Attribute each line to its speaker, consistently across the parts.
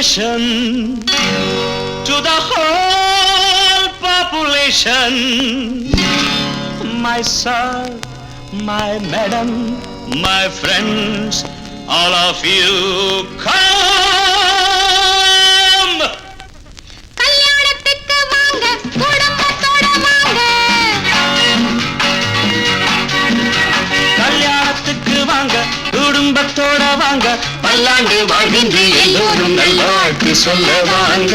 Speaker 1: to the whole population. My sir, my madam, my friends, all of you
Speaker 2: குடும்பத்தோட வாங்க
Speaker 1: பல்லாண்டு வாழ்கின்ற எல்லோரும் நல்வாழ்த்து சொல்ல வாங்க.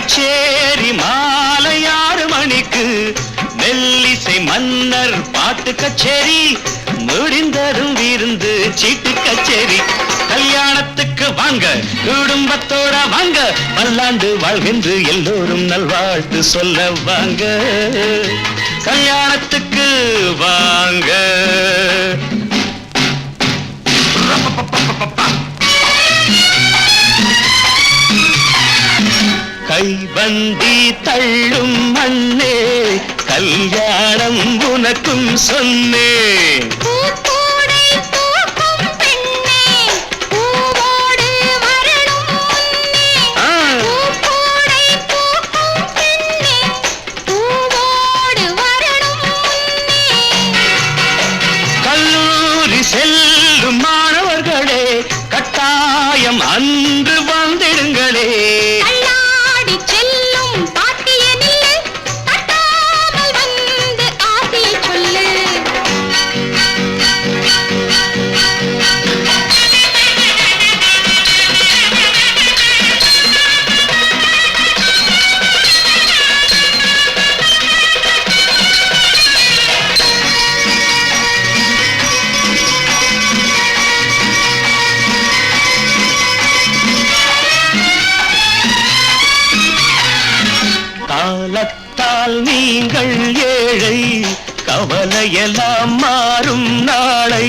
Speaker 1: கச்சேரி மாலை ஆறு மணிக்கு மெல்லிசை மன்னர் பாட்டு கச்சேரி முடிந்ததும் விருந்து சீட்டு கச்சேரி. கல்யாணத்துக்கு வாங்க குடும்பத்தோட வாங்க பல்லாண்டு வாழ்கின்ற எல்லோரும் நல்வாழ்த்து சொல்ல வாங்க. கல்யாணத்துக்கு வாங்க. கைவண்டி தள்ளும் மண்ணே கல்யாணம் உனக்கும்
Speaker 2: சொன்னே
Speaker 1: காலத்தால் நீங்கள் ஏழை கவலையெல்லாம் மாறும் நாளை.